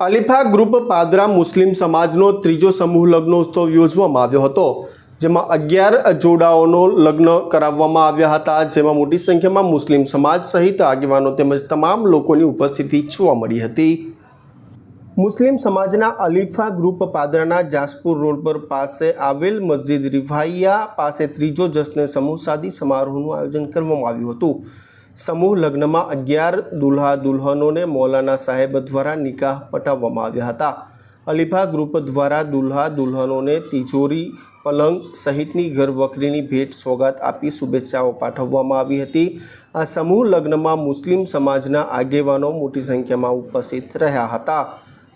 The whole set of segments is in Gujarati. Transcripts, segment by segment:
અલીફા ગ્રુપ પાદરા મુસ્લિમ સમાજનો ત્રીજો સમૂહ લગ્નોત્સવ યોજવામાં આવ્યો હતો, જેમાં અગિયાર જોડાઓનો લગ્ન કરાવવામાં આવ્યા હતા, જેમાં મોટી સંખ્યામાં મુસ્લિમ સમાજ સહિત આગેવાનો તેમજ તમામ લોકોની ઉપસ્થિતિ જોવા મળી હતી. મુસ્લિમ સમાજના અલીફા ગ્રુપ પાદરાના જાસપુર રોડ પર પાસે આવેલ મસ્જિદ રિફાઇયા પાસે ત્રીજો જશ્ન સમૂહ સાદી સમારોહનું આયોજન કરવામાં આવ્યું હતું. સમૂહ લગ્નમાં અગિયાર દુલ્હા દુલ્હનોને મૌલાના સાહેબ દ્વારા નિકાહ પટાવવામાં આવ્યા હતા. અલીફા ગ્રુપ દ્વારા દુલ્હા દુલ્હનોને તિજોરી પલંગ સહિતની ઘરવખરીની ભેટ સોગાત આપી શુભેચ્છાઓ પાઠવવામાં આવી હતી. આ સમૂહ લગ્નમાં મુસ્લિમ સમાજના આગેવાનો મોટી સંખ્યામાં ઉપસ્થિત રહ્યા હતા.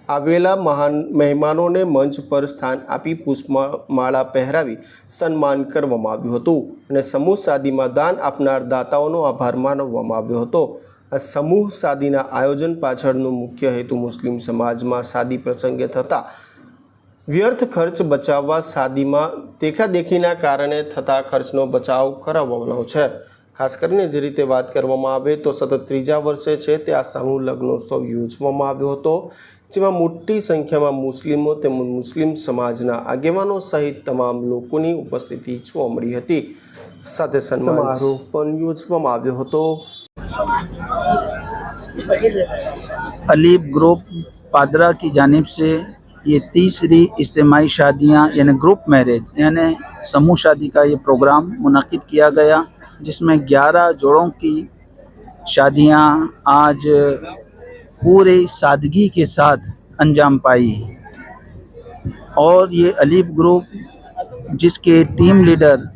આવેલા મહાન મહેમાનોને મંચ પર સ્થાન આપી પુષ્પમાળા પહેરાવી સન્માન કરવામાં આવ્યું હતું અને સમૂહ સાદીમાં દાન આપનાર દાતાઓનો આભાર માનવવામાં આવ્યો હતો. આ સમૂહ સાદીના આયોજન પાછળનો મુખ્ય હેતુ મુસ્લિમ સમાજમાં સાદી પ્રસંગે થતા વ્યર્થ ખર્ચ બચાવવા, સાદીમાં દેખાદેખીના કારણે થતા ખર્ચનો બચાવ કરાવવાનો છે. ખાસ કરીને જે રીતે વાત કરવામાં આવે તો સતત ત્રીજા વર્ષે છે તે આ સમૂહ લગ્નોત્સવ યોજવામાં આવ્યો હતો. જેમાં મોટી સંખ્યામાં મુસ્લિમો તેમજ મુસ્લિમ સમાજના આગેવાનો સહિત તમામ લોકોની ઉપસ્થિતિ જોવા મળી હતી સાથે સમારોહ પણ યોજવામાં આવ્યો હતો अलीब ग्रुप पादरा की जानिब से ये तीसरी इज्तमाही शादियाँ यानी ग्रुप मैरिज यानी समूह शादी का ये प्रोग्राम मुनद किया गया जिसमें 11 जोड़ों की शादियाँ आज पूरे सादगी के साथ अंजाम पाई। और ये अलीब ग्रुप, जिसके टीम लीडर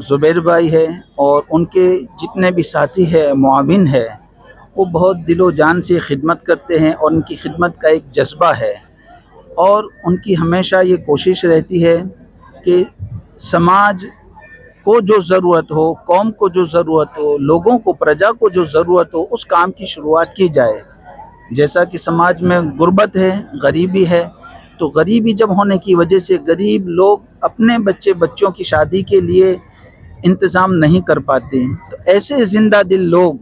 ज़ुबैर भाई है और उनके जितने भी साथी है, मुआविन है, वो बहुत दिलो जान से खिदमत करते हैं और उनकी खिदमत का एक जज्बा है। और उनकी हमेशा ये कोशिश रहती है कि समाज को जो ज़रूरत हो, कौम को जो ज़रूरत हो, लोगों को, प्रजा को जो ज़रूरत हो, उस काम की शुरुआत की जाए। जैसा कि समाज में गुर्बत है, गरीबी है तो गरीबी जब होने की वजह से गरीब लोग अपने बच्चे, बच्चों की शादी के लिए इंतज़ाम नहीं कर पाते तो ऐसे ज़िंदा दिल लोग,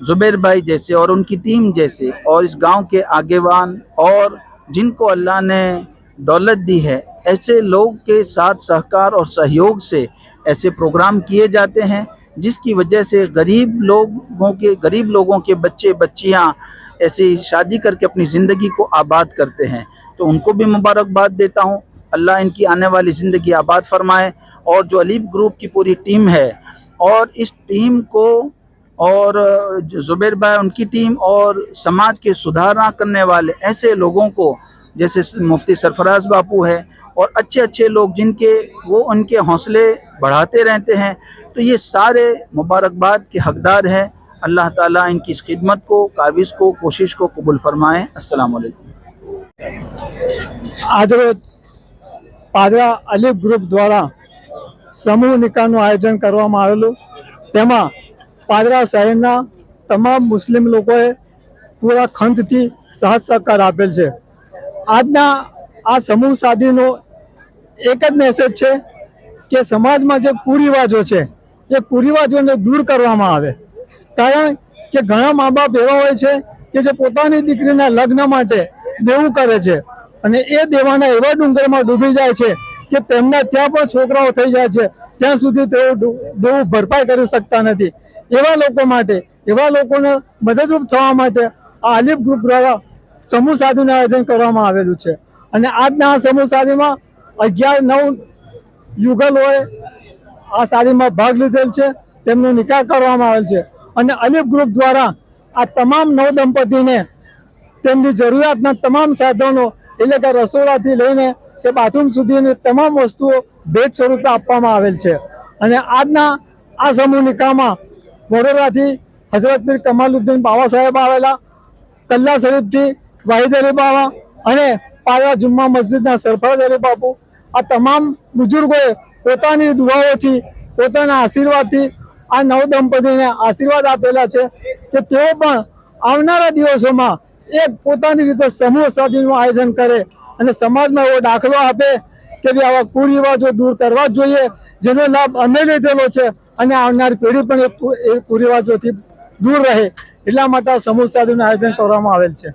ज़ुबैर भाई जैसे और उनकी टीम जैसे और इस गाँव के आगेवान और जिनको अल्लाह ने दौलत दी है, ऐसे लोग के साथ सहकार और सहयोग से ऐसे प्रोग्राम किए जाते हैं। जिसकी वजह से गरीब लोगों के, गरीब लोगों के बच्चे, बच्चियाँ ऐसी शादी करके अपनी ज़िंदगी को आबाद करते हैं। तो उनको भी मुबारकबाद देता हूँ। अल्लाह इनकी आने वाली ज़िंदगी आबाद फरमाए और जो अलीब ग्रुप की पूरी टीम है और इस टीम को और ज़ुबैर भाई, उनकी टीम और समाज के सुधारना करने वाले ऐसे लोगों को, जैसे मुफ्ती सरफराज बापू है और अच्छे अच्छे लोग जिनके, वो उनके हौसले बढ़ाते रहते हैं। तो ये सारे मुबारकबाद के हकदार हैं अल्लाह ताला इनकी इस खिदमत को काविश को कोशिश को कबूल फरमाएँ अस्सलाम वालेकुम આજરોજ પાદરા અલીફ ગ્રુપ દ્વારા સમૂહ નિકાહનું આયોજન કરવામાં આવેલું તેમાં પાદરા શહેરના તમામ મુસ્લિમ લોકોએ પૂરા ખંતથી સાથ સહકાર આપેલ છે આજના આ સમૂહ શાદીનો એક જ મેસેજ છે કે સમાજમાં જે કુરિવાજો છે એ કુરિવાજોને દૂર કરવામાં આવે. કારણ કે ઘણા મા બાપ એવા હોય છે કે જે પોતાની દીકરીના લગ્ન માટે દેવું કરે છે. અને એ દેવાના એવા ડુંગરમાં ડૂબી જાય છે કે તેમના ત્યાં પણ છોકરાઓ થઈ જાય છે. ત્યાં સુધી તેઓ દેવું ભરપાઈ કરી શકતા નથી. એવા લોકો માટે, એવા લોકોને મદદરૂપ થવા માટે આ આલિફ ગ્રુપ દ્વારા સમૂહ સાધીનું આયોજન કરવામાં આવેલું છે. અને આજના આ સમૂહ સાધીમાં અગિયાર, નવ યુગલોએ આ શાદીમાં ભાગ લીધેલ છે, તેમનો નિકાહ કરવામાં આવેલ છે. અને અલીફ ગ્રુપ દ્વારા આ તમામ નવ દંપતીને તેમની જરૂરિયાતના તમામ સાધનો, એટલે કે રસોડાથી લઈને કે બાથરૂમ સુધીની તમામ વસ્તુઓ ભેટ સ્વરૂપે આપવામાં આવેલ છે. અને આજના આ સમૂહ નિકાહમાં વડોદરાથી હઝરત કમાલુદ્દીન બાવા સાહેબ આવેલા, કલ્લા શરીફથી વાહિદ અલી બાવા અને પાયા જુમ્મા મસ્જિદના સરફરાજ અલી બાપુ, આ તમામ બુઝુર્ગોએ પોતાની દુઆઓથી, પોતાના આશીર્વાદથી આ નવ દંપતીને આશીર્વાદ આપેલા છે કે તેઓ પણ આવનારા દિવસોમાં એક પોતાની રીતે સમૂહ સાધીનું આયોજન કરે અને સમાજમાં એવો દાખલો આપે કે ભાઈ આવા કુરિવાજો દૂર કરવા જ જોઈએ, જેનો લાભ અમે લીધેલો છે અને આવનારી પેઢી પણ એ કુરિવાજોથી દૂર રહે. એટલા માટે સમૂહ સાધીનું આયોજન કરવામાં આવેલ છે.